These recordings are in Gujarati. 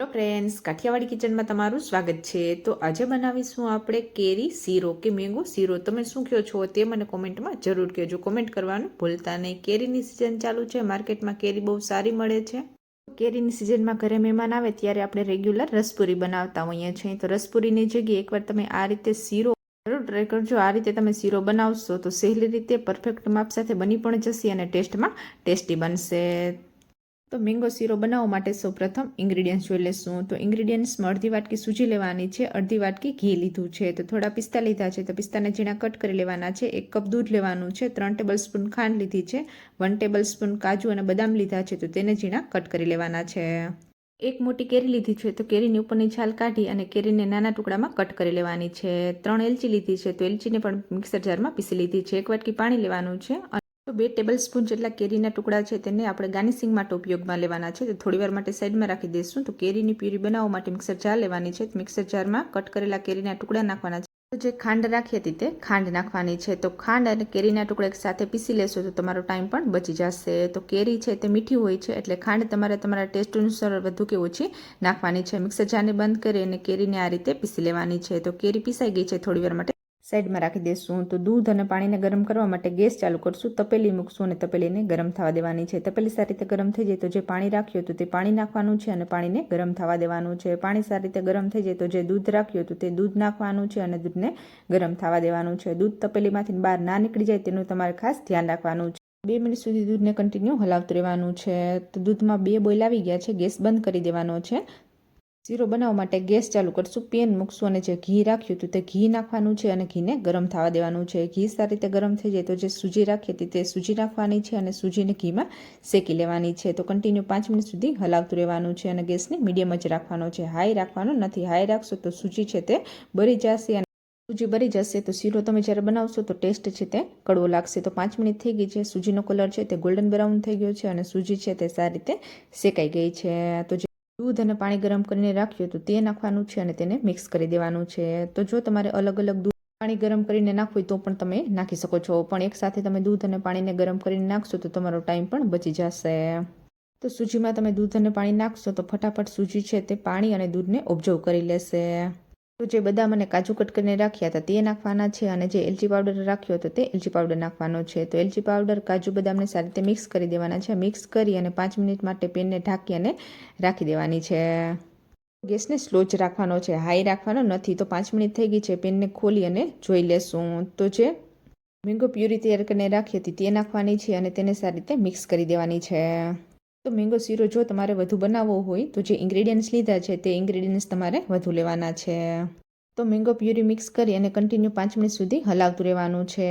હેલો ફ્રેન્ડ્સ કાઠિયાવાડી કિચનમાં તમારું સ્વાગત છે. તો આજે બનાવીશું આપણે કેરી, શીરો. કે મેંગો, શીરો. તમે શું કહો છો તે મને કોમેન્ટમાં જરૂર કહેજો. કોમેન્ટ કરવાનું ભૂલતા નહીં. કેરીની સિઝન ચાલુ છે. માર્કેટમાં કેરી બહુ સારી મળે છે. કેરીની સિઝનમાં ઘરે મહેમાન આવે ત્યારે આપણે રેગ્યુલર રસપુરી બનાવતા હોઈએ છીએ. તો રસપુરીની જગ્યાએ એકવાર તમે આ રીતે શીરો જરૂર ટ્રાય કરજો. આ રીતે તમે શીરો બનાવશો તો સહેલી રીતે પરફેક્ટ માપ સાથે બની પણ જશે અને ટેસ્ટમાં ટેસ્ટી બનશે. તો મેંગો શીરો બનાવવા માટે સૌપ્રથમ ઇન્ગ્રીડિયન્ટ્સ જોઈ લેશું. તો ઇન્ગ્રીડિયન્ટ્સમાં અડધી વાટકી સૂજી લેવાની છે, અડધી વાટકી ઘી લીધું છે. તો થોડા પિસ્તા લીધા છે. તો પિસ્તાને ઝીણા કટ કરી લેવાના છે. એક કપ દૂધ લેવાનું છે. ત્રણ ટેબલ સ્પૂન ખાંડ લીધી છે. વન ટેબલ સ્પૂન કાજુ અને બદામ લીધા છે. તો તેને ઝીણા કટ કરી લેવાના છે. એક મોટી કેરી લીધી છે. તો કેરીની ઉપરની છાલ કાઢી અને કેરીને નાના ટુકડામાં કટ કરી લેવાની છે. ત્રણ એલચી લીધી છે. તો એલચીને પણ મિક્સર જારમાં પીસી લીધી છે. એક વાટકી પાણી લેવાનું છે. તો બે ટેબલ સ્પૂન જેટલા કેરીના ટુકડા છે તેને આપણે ગાર્નિશિંગ માટે ઉપયોગમાં લેવાના છે. તો થોડીવાર માટે સાઈડમાં રાખી દઈશું. તો કેરીની પ્યુરી બનાવવા માટે મિક્સર જાર લેવાની છે. મિક્સર જારમાં કટ કરેલા કેરીના ટુકડા નાખવાના છે. તો જે ખાંડ રાખી હતી તે ખાંડ નાખવાની છે. તો ખાંડ અને કેરીના ટુકડા સાથે પીસી લેશો તો તમારો ટાઈમ પણ બચી જશે. તો કેરી છે તે મીઠી હોય છે એટલે ખાંડ તમારે તમારા ટેસ્ટ અનુસાર વધુ કે ઓછી નાખવાની છે. મિક્સર જારને બંધ કરી અને કેરીને આ રીતે પીસી લેવાની છે. તો કેરી પીસાઈ ગઈ છે થોડીવાર માટે. સાઈડમાં રાખી દઈશું તો દૂધ અને પાણીને ગરમ કરવા માટે ગેસ ચાલુ કરશું. તપેલી મૂકશું અને તપેલીને ગરમ થવા દેવાની છે. તપેલી સારી રીતે ગરમ થઈ જાય તો જે પાણી રાખ્યું હતું તે પાણી નાખવાનું છે અને પાણીને ગરમ થવા દેવાનું છે. પાણી સારી રીતે ગરમ થઈ જાય તો જે દૂધ રાખ્યું હતું તે દૂધ નાખવાનું છે અને દૂધને ગરમ થવા દેવાનું છે. દૂધ તપેલીમાંથી બહાર ના નીકળી જાય તેનું તમારે ખાસ ધ્યાન રાખવાનું છે. બે મિનિટ સુધી દૂધને કન્ટિન્યુ હલાવતું રહેવાનું છે. તો દૂધમાં બે બોઇલ આવી ગયા છે. ગેસ બંધ કરી દેવાનો છે. શીરો બનાવવા માટે ગેસ ચાલુ કરશું, પેન મૂકશું અને જે ઘી રાખ્યું હતું તે ઘી નાખવાનું છે અને ઘીને ગરમ થવા દેવાનું છે. ઘી સારી રીતે ગરમ થઈ જાય તો જે સૂજી રાખી હતી તે સૂજી નાખવાની છે અને સૂજીને ઘીમાં શેકી લેવાની છે. તો કન્ટિન્યુ પાંચ મિનિટ સુધી હલાવતું રહેવાનું છે અને ગેસને મીડિયમ જ રાખવાનો છે. હાઈ રાખવાનો નથી. હાઈ રાખશો તો સૂજી છે તે બળી જશે અને સૂજી બળી જશે તો શીરો તમે જ્યારે બનાવશો તો ટેસ્ટ છે તે કડવો લાગશે. તો પાંચ મિનિટ થઈ ગઈ છે. સૂજીનો કલર છે તે ગોલ્ડન બ્રાઉન થઈ ગયો છે અને સૂજી છે તે સારી રીતે શેકાઈ ગઈ છે. તો દૂધ અને પાણી ગરમ કરીને રાખ્યું તો તે નાખવાનું છે અને તેને મિક્સ કરી દેવાનું છે. તો જો તમારે અલગ અલગ દૂધ પાણી ગરમ કરીને નાખવું તો પણ તમે નાખી શકો છો. પણ એકસાથે તમે દૂધ અને પાણીને ગરમ કરીને નાખશો તો તમારો ટાઈમ પણ બચી જશે. તો સૂજીમાં તમે દૂધ અને પાણી નાખશો તો ફટાફટ સૂજી છે તે પાણી અને દૂધને ઓબ્ઝર્વ કરી લેશે. તો જે બદામ અને કાજુ કટ કરીને રાખ્યા હતા, તે નાખવાના છે અને જે એલચી પાવડર રાખ્યો હતો, તે એલચી પાવડર નાખવાનો છે. તો એલચી પાવડર, કાજુ બદામને સારી રીતે મિક્સ કરી દેવાના છે. મિક્સ કરી અને પાંચ મિનિટ માટે પેનને ઢાંકી અને રાખી દેવાની છે. ગેસને સ્લો જ રાખવાનો છે. હાઈ રાખવાનો નથી તો પાંચ મિનિટ થઈ ગઈ છે. પેનને ખોલી અને જોઈ લેશું. તો જે મેંગો પ્યુરી તૈયાર કરીને રાખી હતી, તે નાખવાની છે અને તેને સારી રીતે મિક્સ કરી દેવાની છે. તો મેંગો શીરો જો તમારે વધુ બનાવવો હોય, તો જે ઇન્ગ્રેડિયન્ટ્સ લીધા છે તે ઇન્ગ્રેડિયન્ટ્સ તમારે વધુ લેવાના છે. તો મેંગો પ્યુરી મિક્સ કરી અને કન્ટિન્યુ પાંચ મિનિટ સુધી હલાવતું રહેવાનું છે.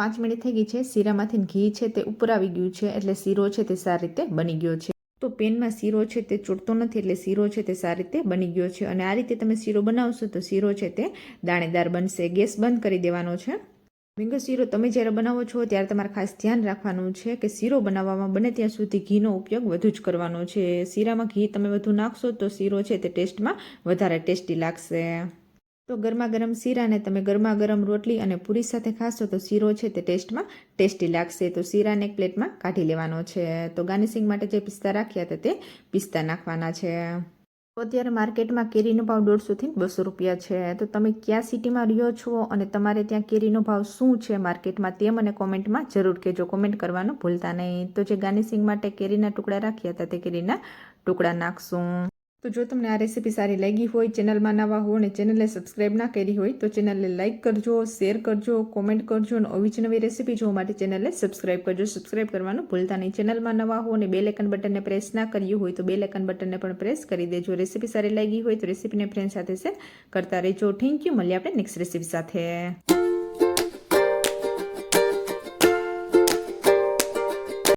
પાંચ મિનિટ થઈ ગઈ છે. શીરામાંથી ઘી છે તે ઉપર આવી ગયું છે એટલે શીરો છે તે સારી રીતે બની ગયો છે. તો પેનમાં શીરો છે તે ચોટતો નથી એટલે શીરો છે તે સારી રીતે બની ગયો છે. અને આ રીતે તમે શીરો બનાવશો તો શીરો છે તે દાણેદાર બનશે. ગેસ બંધ કરી દેવાનો છે. મેંગો શીરો તમે જ્યારે બનાવો છો ત્યારે તમારે ખાસ ધ્યાન રાખવાનું છે કે શીરો બનાવવામાં બને ત્યાં સુધી ઘીનો ઉપયોગ વધુ જ કરવાનો છે. શીરામાં ઘી તમે વધુ નાખશો તો શીરો છે તે ટેસ્ટમાં વધારે ટેસ્ટી લાગશે. તો ગરમા ગરમ શીરાને તમે ગરમા ગરમ રોટલી અને પૂરી સાથે ખાશો તો શીરો છે તે ટેસ્ટમાં ટેસ્ટી લાગશે. તો શીરાને એક પ્લેટમાં કાઢી લેવાનો છે. તો ગાર્નિશિંગ માટે જે પિસ્તા રાખ્યા હતા તે પિસ્તા નાખવાના છે. અત્યારે માર્કેટમાં કેરીનો ભાવ દોઢસોથી બસો રૂપિયા છે. તો તમે કયા સિટીમાં રહ્યો છો અને તમારે ત્યાં કેરીનો ભાવ શું છે માર્કેટમાં તે મને કોમેન્ટમાં જરૂર કહેજો. કોમેન્ટ કરવાનું ભૂલતા નહીં. તો જે ગાર્નિશિંગ માટે કેરીના ટુકડા રાખ્યા હતા તે કેરીના ટુકડા નાખશું. તો જો તમને આ રેસીપી સારી લાગી હોય, ચેનલમાં નવા હો અને ચેનલને સબસ્ક્રાઈબ ના કરી હોય, તો ચેનલને લાઇક કરજો, શેર કરજો, કોમેન્ટ કરજો અને આવી જ નવી રેસીપી જોવા માટે ચેનલને સબસ્ક્રાઇબ કરજો. સબસ્ક્રાઇબ કરવાનું ભૂલતા નહીં. ચેનલમાં નવા હો અને બે લેકન બટનને પ્રેસ ના કર્યું હોય, તો બે લેકન બટનને પણ પ્રેસ કરી દેજો. રેસીપી સારી લાગી હોય, તો રેસીપીને ફ્રેન્ડ સાથે શેર કરતા રહેજો. થેન્ક યુ મળીએ આપણે નેક્સ્ટ રેસીપી સાથે.